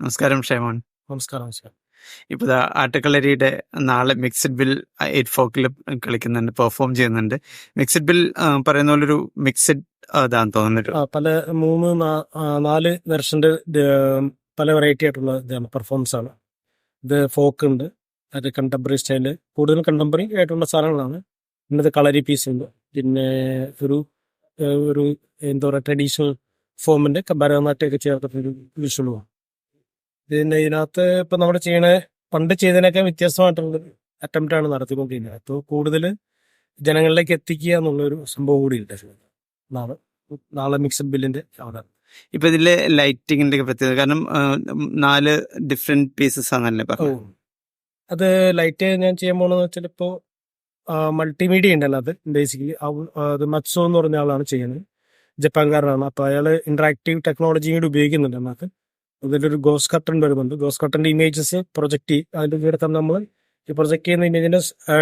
നമസ്കാരം ഷേമോൻ. നമസ്കാരം ഇപ്പൊ ഇപ്പോൾ ആട്ടുകളരിയുടെ നാളെ മിക്സഡ് ബിൽ എയ്റ്റ് ഫോക്കിൽ കളിക്കുന്നുണ്ട് പെർഫോം ചെയ്യുന്നുണ്ട്. മിക്സഡ് ബിൽ പറയുന്ന പോലെ ഒരു മിക്സഡ് ഇതാന്ന് തോന്നുന്നു പല മൂന്ന് നാല് വെർഷന്റെ പല വെറൈറ്റി ആയിട്ടുള്ള ഇതാണ് പെർഫോമൻസ് ആണ്. ഇത് ഫോക്ക് ഉണ്ട് അത് കണ്ടംപററി സ്റ്റൈൽ കൂടുതൽ കണ്ടംപററി ആയിട്ടുള്ള സാധനങ്ങളാണ്. പിന്നെ ഇത് കളരി പീസ് ഉണ്ട്. പിന്നെ ഒരു ഒരു എന്താ പറയുക ട്രഡീഷണൽ ഫോമിന്റെ ഭരതനാട്യമൊക്കെ ചേർത്തിട്ടൊരു വിഷ്വലുമാണ് പിന്നെ ഇതിനകത്ത് ഇപ്പൊ നമ്മൾ ചെയ്യണ പണ്ട് ചെയ്തതിനൊക്കെ വ്യത്യസ്തമായിട്ടുള്ള അറ്റംപ്റ്റ് ആണ് നടത്തിക്കൊണ്ടിരിക്കുന്നത് അപ്പോൾ കൂടുതൽ ജനങ്ങളിലേക്ക് എത്തിക്കുക എന്നുള്ളൊരു സംഭവം കൂടി ഉണ്ട്. നാളെ നാളെ മിക്സഡ് ബില്ലിന്റെ അവിടെ. ഇപ്പൊ ഇതിലെ ലൈറ്റിങ്ങിന്റെ ഒക്കെ പ്രത്യേകത. കാരണം നാല് ഡിഫറെന്റ് പീസസ് ആണല്ലേ പറഞ്ഞു അത് ലൈറ്റ് ഞാൻ ചെയ്യാൻ പോണെന്ന് വെച്ചാൽ ഇപ്പോൾ മൾട്ടിമീഡിയ ഉണ്ടല്ലോ അത്. ബേസിക്കലി അത് മത്സോ എന്ന് പറഞ്ഞ ആളാണ് ചെയ്യുന്നത്. ജപ്പാൻകാരനാണ്. അപ്പോൾ അയാൾ ഇന്ററാക്റ്റീവ് ടെക്നോളജി കൂടി ഉപയോഗിക്കുന്നുണ്ട് അതിനകത്ത് അതിലൊരു ഗോസ് കട്ടൺ വരുന്നുണ്ട് ഗോസ് കട്ടന്റെ ഇമേജസ് പ്രൊജക്ട് ചെയ്യും അതിന്റെ കൂടെ നമ്മൾ ഈ പ്രൊജക്ട് ചെയ്യുന്ന ഇമേജിനെ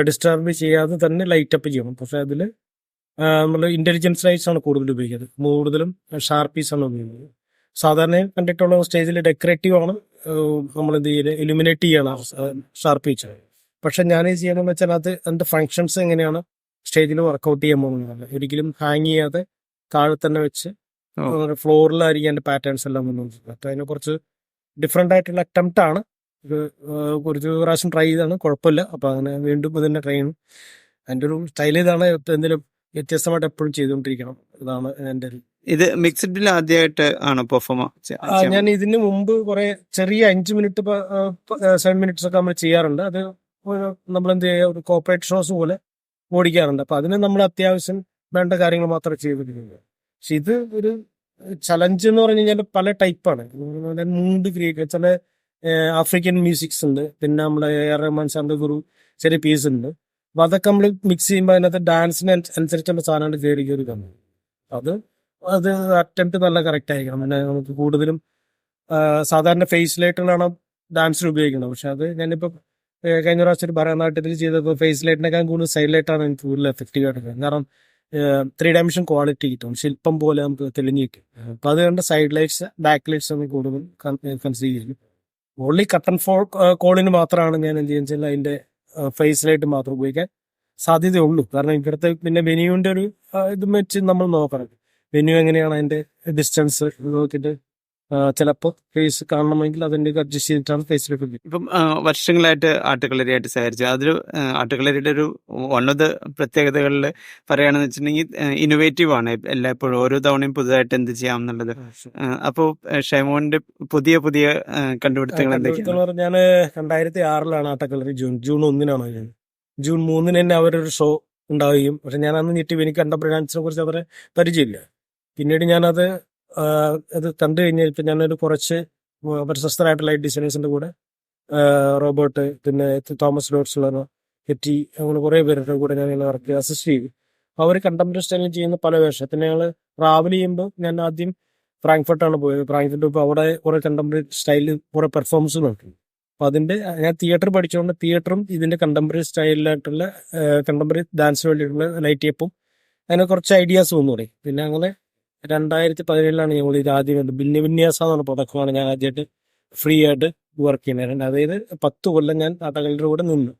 ഡിസ്റ്റർബ് ചെയ്യാതെ തന്നെ ലൈറ്റ് അപ്പ് ചെയ്യണം. പക്ഷെ അതിൽ നമ്മൾ ഇന്റലിജൻസ് ലൈറ്റ്സ് ആണ് കൂടുതൽ ഉപയോഗിക്കുന്നത്. കൂടുതലും ഷാർപ്പീസ് ആണ് ഉപയോഗിക്കുന്നത്. സാധാരണ കണ്ടിട്ടുള്ള സ്റ്റേജിൽ ഡെക്കറേറ്റീവ് ആണ് നമ്മൾ എന്ത് ചെയ്യുന്നത് ഇലുമിനേറ്റ് ചെയ്യണം ഷാർപ്പ് വെച്ച് പക്ഷെ ഞാൻ ഈ ചെയ്യണമെന്ന് വെച്ചാൽ അത് അതിന്റെ ഫങ്ഷൻസ് എങ്ങനെയാണ് സ്റ്റേജിൽ വർക്കൗട്ട് ചെയ്യാൻ പോകുന്നത്. ഒരിക്കലും ഹാങ് ചെയ്യാതെ താഴെ തന്നെ വെച്ച്. ഫ്ലോറിലായിരിക്കും അതിന്റെ പാറ്റേൺസ് എല്ലാം വന്നുകൊണ്ടിരിക്കുന്നത് അപ്പൊ അതിനെ കുറച്ച് ഡിഫറെന്റ് ആയിട്ടുള്ള അറ്റംപ്റ്റ് ആണ്. ഇത് കുറച്ച് പ്രാവശ്യം ട്രൈ ചെയ്താണ്. കുഴപ്പമില്ല. അപ്പൊ അങ്ങനെ വീണ്ടും ഇതിന്റെ ട്രൈ ചെയ്യണം. അതിന്റെ ഒരു സ്റ്റൈൽ ഇതാണ് എന്തെങ്കിലും വ്യത്യസ്തമായിട്ട് എപ്പോഴും ചെയ്തുകൊണ്ടിരിക്കണം. ഇതാണ് എന്റെ ഇത് മിക്സഡ് ബിൽ ആദ്യമായിട്ട് ആണ് പെർഫോം ഞാൻ ഇതിന് മുമ്പ് കുറെ ചെറിയ അഞ്ച് മിനിറ്റ് സെവൻ മിനിറ്റ്സ് ഒക്കെ നമ്മൾ ചെയ്യാറുണ്ട്. അത് നമ്മൾ എന്ത് ചെയ്യുക ഒരു കോപ്പറേറ്റ് ഷോസ് പോലെ ഓടിക്കാറുണ്ട്. അപ്പൊ അതിന് നമ്മൾ അത്യാവശ്യം വേണ്ട കാര്യങ്ങൾ മാത്രമേ ചെയ്തിരിക്കുന്നത് പക്ഷെ ഇത് ഒരു ചലഞ്ച് എന്ന് പറഞ്ഞു കഴിഞ്ഞാൽ പല ടൈപ്പാണ് മൂഡ് ക്രിയേറ്റ് ചില ആഫ്രിക്കൻ മ്യൂസിക്സ് ഉണ്ട്. പിന്നെ നമ്മുടെ എ ആർ റഹ്മാൻ സാറിന്റെ ഗുരു ചെറിയ പീസ് ഉണ്ട്. അപ്പൊ അതൊക്കെ നമ്മൾ മിക്സ് ചെയ്യുമ്പോൾ അതിനകത്ത് ഡാൻസിന് അനുസരിച്ചുള്ള സാധനമാണ് കയറി കയറി തന്നത് അത് അത് അറ്റംപ്റ്റ് നല്ല കറക്റ്റ് ആയിരിക്കണം. പിന്നെ നമുക്ക് കൂടുതലും സാധാരണ ഫേസ് ലൈറ്റുകളാണ് ഡാൻസിൽ ഉപയോഗിക്കുന്നത്. പക്ഷെ അത് ഞാനിപ്പോൾ കഴിഞ്ഞ പ്രാവശ്യം ഒരു ഭരതനാട്യത്തിൽ ചെയ്തപ്പോൾ ഫേസ് ലൈറ്റിനേക്കാൾ കൂടുതൽ സൈഡ് ലൈറ്റാണ് എനിക്ക് കൂടുതൽ എഫക്റ്റീവ് ആയിട്ട് കാരണം ത്രീ ഡയമെൻഷൻ ക്വാളിറ്റി കിട്ടും. ശില്പം പോലെ നമുക്ക് തെളിഞ്ഞ് അപ്പൊ അതുകൊണ്ട് സൈഡ് ലൈറ്റ്സ് ബാക്ക് ലൈറ്റ്സ് നമുക്ക് കൂടുതൽ കൺസിഡർ ചെയ്യും. ഓൺലി കട്ടൺ ഫോൾ കോളിന് മാത്രമാണ് ഞാൻ എന്ത് ചെയ്യുന്നത് അതിന്റെ ഫേസ് ലൈറ്റ് മാത്രം ഉപയോഗിക്കാൻ സാധ്യതയുള്ളൂ. കാരണം ഇവിടുത്തെ പിന്നെ വെനുവിന്റെ ഒരു ഇത് വെച്ച് നമ്മൾ നോക്കണം. വെന്യൂ എങ്ങനെയാണ് അതിന്റെ ഡിസ്റ്റൻസ് നോക്കിയിട്ട് ചിലപ്പോൾ ഫേസ് കാണണമെങ്കിൽ അതിന്റെ അഡ്ജസ്റ്റ് ചെയ്തിട്ടാണ് ഫേസ് ഉപയോഗിക്കുന്നത് ഇപ്പം വർഷങ്ങളായിട്ട് ആട്ടുകളരിയായിട്ട് സഹകരിച്ചു. അതിൽ ആട്ടുകളരിയുടെ ഒരു വൺ ഓഫ് ദ പ്രത്യേകതകളിൽ പറയുകയാണെന്ന് വെച്ചിട്ടുണ്ടെങ്കിൽ ഇന്നോവേറ്റീവ് ആണ് എല്ലായ്പ്പോഴും. ഓരോ തവണയും പുതുതായിട്ട് എന്ത് ചെയ്യാം എന്നുള്ളത്. അപ്പോൾ ഷെമോന്റെ പുതിയ പുതിയ കണ്ടുപിടുത്തങ്ങൾ എന്തൊക്കെയാണ്? ഞാൻ രണ്ടായിരത്തി ആറിലാണ് ആട്ടക്കളരി ജൂൺ ജൂൺ ഒന്നിനാണ് ഞാൻ ജൂൺ മൂന്നിന് തന്നെ അവരൊരു ഷോ ഉണ്ടാവുകയും പക്ഷെ ഞാൻ അന്ന് ഞെട്ടി എനിക്ക് കണ്ടംപററി ഡാൻസിനെ കുറിച്ച് അവരെ പരിചയമില്ല. പിന്നീട് ഞാനത് അത് കണ്ടു കഴിഞ്ഞാൽ ഇപ്പം ഞാനൊരു കുറച്ച് പ്രശസ്തരായിട്ടുള്ള ലൈറ്റ് ഡിസൈനേഴ്സിന്റെ കൂടെ റോബോട്ട് പിന്നെ തോമസ് ലോഡ്സ് ഡോട്ട്സ്ലർ കെറ്റി അങ്ങനെ കുറേ പേരുടെ കൂടെ ഞാൻ ഇങ്ങനെ വർക്ക് അസിസ്റ്റ് ചെയ്തു. അവർ കണ്ടംപററി സ്റ്റൈലിൽ ചെയ്യുന്ന പല വേഷം പിന്നെ ഞങ്ങൾ ട്രാവൽ ചെയ്യുമ്പോൾ ഞാൻ ആദ്യം ഫ്രാങ്ക്ഫർട്ടാണ് പോയത്. ഫ്രാങ്ക്ഫർട്ട് ഇപ്പോൾ അവിടെ കുറേ കണ്ടംപററി സ്റ്റൈലിൽ കുറേ പെർഫോമൻസ് നോക്കി അപ്പൊ അതിന്റെ ഞാൻ തിയേറ്റർ പഠിച്ചുകൊണ്ട് തിയേറ്ററും ഇതിന്റെ കണ്ടംപററി സ്റ്റൈലിലായിട്ടുള്ള കണ്ടംപററി ഡാൻസ് വേണ്ടിയിട്ടുള്ള ലൈറ്റ് ചെയ്യപ്പം അങ്ങനെ കുറച്ച് ഐഡിയാസ് വന്നു തുടങ്ങി. പിന്നെ അങ്ങനെ രണ്ടായിരത്തി പതിനേഴിലാണ് ഞങ്ങൾ ഇത് ആദ്യം ഭിന്ന വിന്യാസ എന്ന് പറഞ്ഞ പടക്കമാണ് ഞാൻ ആദ്യമായിട്ട് ഫ്രീ ആയിട്ട് വർക്ക് ചെയ്യുന്നത് അതായത് പത്ത് കൊല്ലം ഞാൻ കഥകളുടെ കൂടെ നിന്നു.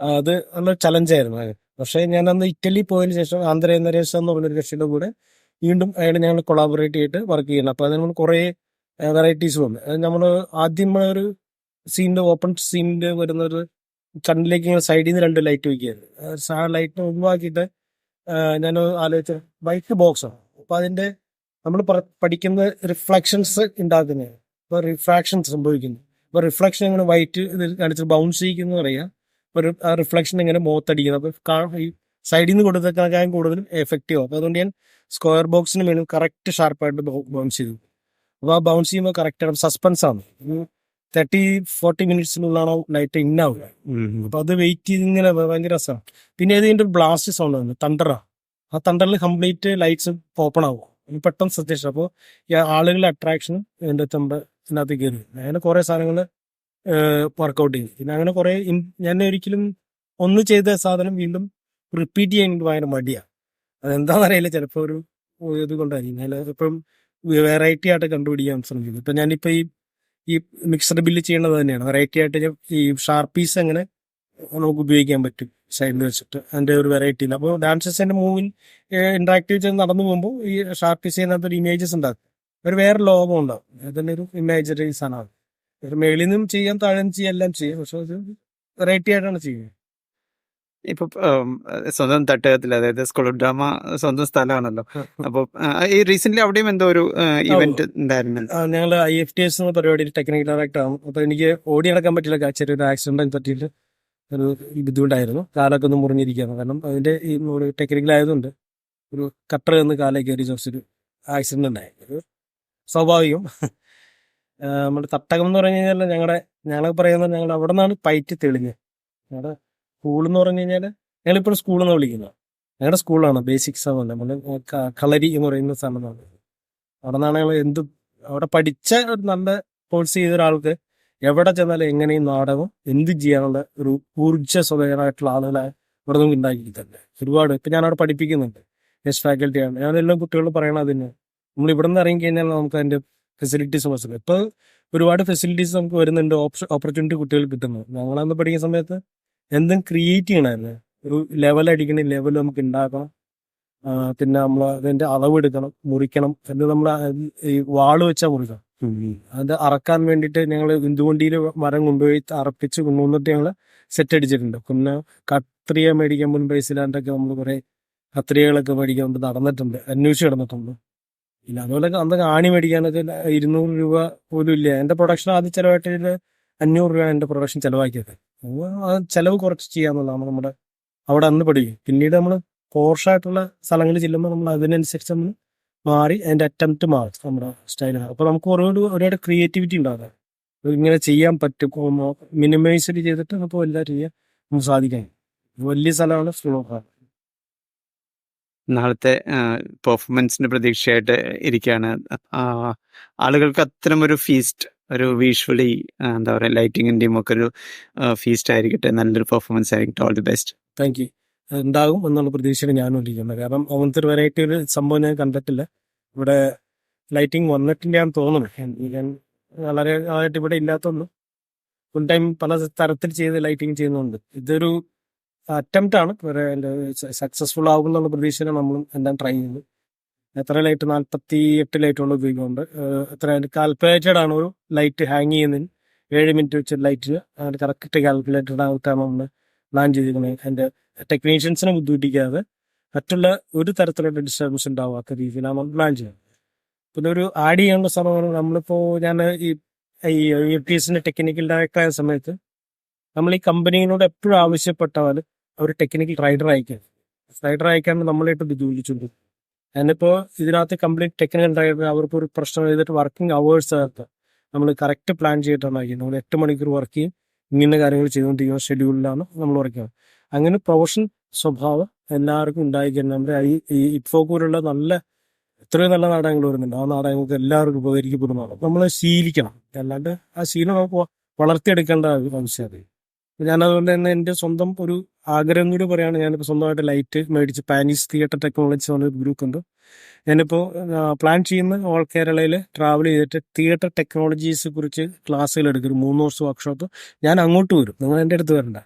അത് നല്ല ചലഞ്ചായിരുന്നു അത്. പക്ഷേ ഞാൻ അന്ന് ഇറ്റലി പോയതിനു ശേഷം ആന്ധ്ര നരേഷ് എന്ന് പറഞ്ഞൊരു കക്ഷിയുടെ കൂടെ വീണ്ടും അയാൾ ഞങ്ങൾ കൊളാബറേറ്റ് ചെയ്തിട്ട് വർക്ക് ചെയ്യുന്നത് അപ്പോൾ അതിന് കുറേ വെറൈറ്റീസ് വന്നു. നമ്മൾ ആദ്യം ഒരു സീനിന്റെ ഓപ്പൺ സീനിന്റെ വരുന്ന ഒരു കണ്ണിലേക്ക് ഇങ്ങനെ സൈഡിൽ നിന്ന് രണ്ട് ലൈറ്റ് വയ്ക്കുകയായിരുന്നു ആ ലൈറ്റ് ഒഴിവാക്കിയിട്ട് ഞാൻ ആലോചിച്ച വൈറ്റ് ബോക്സ് അപ്പൊ അതിന്റെ നമ്മൾ പഠിക്കുന്ന റിഫ്ലക്ഷൻസ് ഉണ്ടാക്കുന്നതാണ് ഇപ്പൊ റിഫ്രാക്ഷൻ സംഭവിക്കുന്നു. അപ്പൊ റിഫ്ലക്ഷൻ എങ്ങനെ വൈറ്റ് ഇതിൽ കാണിച്ച് ബൗൺസ് ചെയ്യിക്കുന്നു പറയാ. ഒരു ആ റിഫ്ലക്ഷൻ എങ്ങനെ മുഖത്തടിക്കുന്നു. അപ്പൊ ഈ സൈഡിൽ നിന്ന് കൊടുത്തേക്കാൻ കൂടുതൽ എഫക്റ്റീവ് അപ്പൊ അതുകൊണ്ട് ഞാൻ സ്ക്വയർ ബോക്സിന് മേലും കറക്റ്റ് ഷാർപ്പായിട്ട് ബൗൺസ് ചെയ്തു. അപ്പൊ ആ ബൗൺസ് ചെയ്യുമ്പോൾ കറക്റ്റ് ആണ്. സസ്പെൻസ് ആണ്. തേർട്ടി ഫോർട്ടി മിനിറ്റ്സിനുള്ളാണോ ലൈറ്റ് ഇന്നാവുക അപ്പൊ അത് വെയിറ്റ് ചെയ്ത് ഇങ്ങനെ ഭയങ്കര രസമാണ് പിന്നെ ഇതിന്റെ ഒരു ബ്ലാസ്റ്റ് സൗണ്ട് ആണ് തണ്ടറാ ആ തണ്ടറിൽ കംപ്ലീറ്റ് ലൈറ്റ്സ് ഓപ്പൺ ആവും. പെട്ടെന്ന് ശ്രദ്ധിച്ചു. അപ്പോൾ ഈ ആളുകളുടെ അട്രാക്ഷനും ഇതിന്റെ നമ്മുടെ ഇതിനകത്ത് കയറി. അങ്ങനെ കുറെ സാധനങ്ങൾ വർക്കൗട്ട് ചെയ്തു. പിന്നെ അങ്ങനെ കുറെ ഞാൻ ഒരിക്കലും ഒന്ന് ചെയ്ത സാധനം വീണ്ടും റിപ്പീറ്റ് ചെയ്യാൻ ഭയങ്കര മടിയാണ് അതെന്താണെന്നറിയില്ല ചിലപ്പോൾ ഒരു ഇത് കൊണ്ടായിരിക്കും. ഞാൻ ഇപ്പം വെറൈറ്റി ആയിട്ട് കണ്ടുപിടിക്കാൻ ശ്രമിക്കുന്നു. ഇപ്പം ഞാനിപ്പോൾ ഈ ഈ മിക്സഡ് ബില്ല് ചെയ്യേണ്ടത് തന്നെയാണ്. വെറൈറ്റി ആയിട്ട് ഈ ഷാർപ്പീസ് അങ്ങനെ നമുക്ക് ഉപയോഗിക്കാൻ പറ്റും. സൈഡിൽ വെച്ചിട്ട് അതിന്റെ ഒരു വെറൈറ്റിയിൽ അപ്പോൾ ഡാൻസേഴ്സിന്റെ മൂവിൽ ഇൻട്രാക്റ്റീവ് ചെയ്ത് നടന്നു പോകുമ്പോൾ ഈ ഷാർപ്പീസ് ചെയ്യുന്നതിനകത്ത് ഒരു ഇമേജസ് ഉണ്ടാക്കും ഒരു വേറെ ലോകം ഉണ്ടാവും അതിന്റെ ഒരു ഇമേജറി സാധനമാണ് ഒരു മേളിൽ നിന്നും ചെയ്യാം താഴെ നിന്നും ചെയ്യാം എല്ലാം ചെയ്യാം. പക്ഷെ അത് വെറൈറ്റി ആയിട്ടാണ് ചെയ്യുന്നത്. ഇപ്പൊ സ്വന്തം തട്ടകത്തിൽ അതായത് സ്കൂൾ ഓഫ് ഡ്രാമ സ്വന്തം സ്ഥലമാണല്ലോ. അപ്പൊ ഈ റീസെന്റ് അവിടെയും എന്തോ ഒരു ഇവന്റ് ഉണ്ടായിരുന്നു. ഞങ്ങൾ ഐ എഫ് ടി എസ് എന്ന പരിപാടിയിൽ ടെക്നിക്കൽ ഡയറക്ടർ ആണ്. അപ്പൊ എനിക്ക് ഓടി നടക്കാൻ പറ്റില്ല. ചെറിയൊരു ആക്സിഡന്റ് പറ്റിയിട്ട്. ഒരു ബുദ്ധിമുട്ടായിരുന്നു കാലൊക്കെ ഒന്ന് മുറിഞ്ഞിരിക്കുകയാണ്. കാരണം അതിന്റെ ഈ ഒരു ടെക്നിക്കൽ ആയതുകൊണ്ട് ഒരു കട്ടർ എന്ന് കാലേ കയറി കുറച്ചൊരു ആക്സിഡന്റ് ഉണ്ടായി ഒരു സ്വാഭാവികം. നമ്മുടെ തട്ടകം എന്ന് പറഞ്ഞു കഴിഞ്ഞാൽ ഞങ്ങളുടെ ഞങ്ങൾ പറയുന്നത് ഞങ്ങൾ അവിടെ നിന്നാണ് പൈറ്റ് തെളിഞ്ഞ്. ഞങ്ങളുടെ സ്കൂൾ എന്ന് പറഞ്ഞു കഴിഞ്ഞാൽ ഞങ്ങളിപ്പോൾ സ്കൂളിൽ നിന്ന് വിളിക്കുന്നത് ഞങ്ങളുടെ സ്കൂളാണ് ബേസിക് സെവൻ നമ്മൾ കളരി എന്ന് പറയുന്ന സ്ഥലമാണ് അവിടെ നിന്നാണ് ഞങ്ങൾ എന്ത് അവിടെ പഠിച്ച ഒരു നല്ല കോഴ്സ് ചെയ്ത ഒരാൾക്ക് എവിടെ ചെന്നാലും എങ്ങനെയും നാടകം എന്ത് ചെയ്യാനുള്ള ഒരു ഊർജ സ്വതന്ത്രമായിട്ടുള്ള ആളുകളെ ഇവിടെ നമുക്ക് ഉണ്ടാക്കി ഒരുപാട് ഇപ്പൊ ഞാൻ അവിടെ പഠിപ്പിക്കുന്നുണ്ട് ഗസ്റ്റ് ഫാക്കൽറ്റിയാണ് ഞാൻ എല്ലാം കുട്ടികളും പറയണത് തന്നെ. നമ്മൾ ഇവിടെ നിന്ന് ഇറങ്ങി കഴിഞ്ഞാൽ നമുക്ക് അതിന്റെ ഫെസിലിറ്റീസ് മനസ്സിലാക്കും ഇപ്പൊ ഒരുപാട് ഫെസിലിറ്റീസ് നമുക്ക് വരുന്നുണ്ട്. ഓപ്ഷൻ ഓപ്പർച്യൂണിറ്റി കുട്ടികൾ കിട്ടുന്നു. ഞങ്ങളന്ന് പഠിക്കുന്ന സമയത്ത് എന്തും ക്രിയേറ്റ് ചെയ്യണമായിരുന്നു. ഒരു ലെവൽ അടിക്കണ ലെവൽ നമുക്ക് ഉണ്ടാക്കണം. പിന്നെ നമ്മൾ അതിന്റെ അളവെടുക്കണം മുറിക്കണം. എന്നിട്ട് നമ്മൾ ഈ വാൾ വെച്ചാൽ മുറിക്കണം. അത് അറക്കാൻ വേണ്ടിയിട്ട് ഞങ്ങൾ ഇന്ദുവണ്ടിയിൽ മരം കൊണ്ടുപോയി അറപ്പിച്ച് കൊണ്ടുവന്നിട്ട് ഞങ്ങൾ സെറ്റ് അടിച്ചിട്ടുണ്ട്. പിന്നെ കത്രിയ മേടിക്കാൻ മുൻ പൈസയിലാണ്ടൊക്കെ നമ്മൾ കുറെ കത്രികകളൊക്കെ മേടിക്കാൻ വേണ്ടി നടന്നിട്ടുണ്ട്. അന്വേഷിച്ച് കിടന്നിട്ടുണ്ട് ഇല്ല അതുപോലെ അന്ന് ആണി മേടിക്കാനൊക്കെ ഇരുന്നൂറ് രൂപ പോലും ഇല്ല. എന്റെ പ്രൊഡക്ഷൻ ആദ്യം ചിലവായിട്ട് അഞ്ഞൂറ് രൂപ എന്റെ പ്രൊഡക്ഷൻ ചിലവാക്കിയത്. അത് ചെലവ് കുറച്ച് ചെയ്യാന്നുള്ളതാണ് നമ്മുടെ അവിടെ അന്ന് പഠിക്കും. പിന്നീട് നമ്മൾ പോർഷായിട്ടുള്ള സ്ഥലങ്ങളിൽ ചെല്ലുമ്പോൾ നമ്മൾ അതിനനുസരിച്ച് നമ്മൾ മാറി അതിന്റെ അറ്റംപ്റ്റ് മാറും നമ്മുടെ സ്റ്റൈലാണ് അപ്പോൾ നമുക്ക് ഒരുപാട് ഒരുപാട് ക്രിയേറ്റിവിറ്റി ഉണ്ടാകാം. ഇങ്ങനെ ചെയ്യാൻ പറ്റും. മിനിമൈസ്ഡ് ചെയ്തിട്ട് നമുക്ക് വലുതായിട്ട് ചെയ്യാൻ നമുക്ക് സാധിക്കാൻ വലിയ സ്ഥലമാണ് ഫ്ലോ നാളത്തെ പെർഫോമൻസിന്റെ പ്രതീക്ഷയായിട്ട് ഇരിക്കുകയാണ്. ആളുകൾക്ക് അത്തരം ഒരു ഫീസ്റ്റ് ഒരു വിഷ്വലി എന്താ പറയുക ലൈറ്റിങ്ങിന്റെയും ഒക്കെ ഒരു ഫീസ്റ്റ് ആയിരിക്കട്ടെ. നല്ലൊരു പെർഫോമൻസ് ആയിരിക്കട്ടെ. All the best thank you ഉണ്ടാകും എന്നുള്ള പ്രതീക്ഷയിൽ ഞാനും ഇരിക്കുന്നത്. കാരണം അങ്ങനത്തെ ഒരു വെറൈറ്റി ഒരു സംഭവം ഞാൻ കണ്ടിട്ടില്ല. ഇവിടെ ലൈറ്റിംഗ് വന്നിട്ടില്ലാന്ന് തോന്നുന്നു. ഞാൻ വളരെ ആയിട്ട് ഇവിടെ ഇല്ലാത്തൊന്നും ഫുൾ ടൈം പല തരത്തിൽ ചെയ്ത് ലൈറ്റിംഗ് ചെയ്യുന്നുണ്ട്. ഇതൊരു അറ്റംപ്റ്റ് ആണ്. സക്സസ്ഫുൾ ആകും എന്നുള്ള പ്രതീക്ഷയിലാണ് നമ്മൾ എല്ലാം ട്രൈ ചെയ്യുന്നത്. എത്ര ലൈറ്റ് നാൽപ്പത്തി എട്ട് ലൈറ്റുകൾ ഉപയോഗിക്കുന്നുണ്ട് ഏഹ് എത്ര കാൽക്കുലേറ്റഡ് ആണ് ഒരു ലൈറ്റ് ഹാങ് ചെയ്യുന്നതിന്. ഏഴ് മിനിറ്റ് വെച്ച് ലൈറ്റ് കറക്റ്റ് കാൽക്കുലേറ്റഡ് ആയിട്ടാണ് നമ്മൾ പ്ലാൻ ചെയ്തിരിക്കുന്നത്. അതിന്റെ ടെക്നീഷ്യൻസിനെ ബുദ്ധിമുട്ടിക്കാതെ മറ്റുള്ള ഒരു തരത്തിലുള്ള ഡിസ്റ്റർബൻസ് ഉണ്ടാവാത്ത രീതിയിൽ നമ്മൾ പ്ലാൻ ചെയ്യാം. പിന്നെ ഒരു ആഡ് ചെയ്യാനുള്ള സമയം നമ്മളിപ്പോൾ ഞാൻ ഈ എഫ് ടി എസിന്റെ ടെക്നിക്കൽ ഡയറക്ടർ ആയ സമയത്ത് നമ്മൾ ഈ കമ്പനികളോട് എപ്പോഴും ആവശ്യപ്പെട്ടാൽ അവർ ടെക്നിക്കൽ റൈഡർ അയക്കാൻ റൈഡർ അയക്കാൻ നമ്മളായിട്ട് ബുദ്ധിമുട്ടിച്ചുണ്ട് എന്നിപ്പോൾ ഇതിനകത്ത് കംപ്ലീറ്റ് ടെക്നിക്കൽ ഡയറക്ടർ അവർക്ക് ഒരു പ്രശ്നം ചെയ്തിട്ട് വർക്കിംഗ് അവേഴ്സ് നമ്മൾ കറക്റ്റ് പ്ലാൻ ചെയ്തിട്ടാണ് അയക്കുന്നത് നമ്മൾ എട്ട് മണിക്കൂർ വർക്ക് ചെയ്യും. ഇങ്ങനെ കാര്യങ്ങൾ ചെയ്തുകൊണ്ടിരിക്കുന്ന ഷെഡ്യൂളിലാണ് നമ്മൾ ഉറക്കുന്നത് അങ്ങനെ പ്രൊഫഷൻ സ്വഭാവം എല്ലാവർക്കും ഉണ്ടായിക്കഴിഞ്ഞാൽ നമ്മുടെ ഈ ഇപ്പോ പോലുള്ള നല്ല എത്രയും നല്ല നാടകങ്ങൾ വരുന്നുണ്ട്. ആ നാടകങ്ങൾക്ക് എല്ലാവർക്കും ഉപകരിക്കപ്പെടുന്നതാണ്. നമ്മൾ ശീലിക്കണം. അല്ലാണ്ട് ആ ശീലം നമുക്ക് വളർത്തിയെടുക്കേണ്ട വളർത്തിയെടുക്കേണ്ട ആവശ്യമാണ് ഞാൻ അതുകൊണ്ട് തന്നെ എന്റെ സ്വന്തം ഒരു ആഗ്രഹം കൂടി പറയാണ്. ഞാനിപ്പോൾ സ്വന്തമായിട്ട് ലൈറ്റ് മേടിച്ച് പാനീസ് തിയേറ്റർ ടെക്നോളജി എന്ന് പറഞ്ഞൊരു ഗ്രൂപ്പ് ഉണ്ട്. ഞാനിപ്പോൾ പ്ലാൻ ചെയ്യുന്ന ഓൾ കേരളയിൽ ട്രാവൽ ചെയ്തിട്ട് തിയേറ്റർ ടെക്നോളജീസ് കുറിച്ച് ക്ലാസ്സുകൾ എടുക്കും. മൂന്ന് വർഷം വർക്ക്ഷോപ്പ് ഞാൻ അങ്ങോട്ട് വരും. നിങ്ങൾ എന്റെ അടുത്ത് വരണ്ട.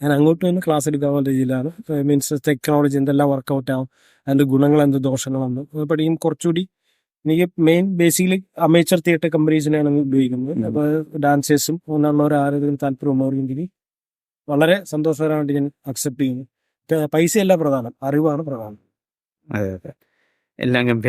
ഞാൻ അങ്ങോട്ട് വന്ന് ക്ലാസ് എടുക്കാൻ രീതിയിലാണ്. മീൻസ് ടെക്നോളജി എന്തെല്ലാം വർക്കൗട്ട് ആവും അതിന്റെ ഗുണങ്ങൾ എന്ത് ദോഷങ്ങളെന്ന് അത് പഠിക്കും കുറച്ചുകൂടി എനിക്ക് മെയിൻ ബേസിക്കലി അമേച്ചർ തിയേറ്റർ കമ്പനീസിനെയാണ് ഉപയോഗിക്കുന്നത്. അപ്പോൾ ഡാൻസേഴ്സും ഒന്നുള്ളവർ ആരെങ്കിലും താല്പര്യമുള്ളവർക്കെങ്കിൽ വളരെ സന്തോഷകരമായിട്ട് ഞാൻ അക്സെപ്റ്റ് ചെയ്യുന്നു. പൈസയല്ല പ്രധാനം അറിവാണ് പ്രധാനം. അതെ അതെ. എല്ലാം ഗംഭീര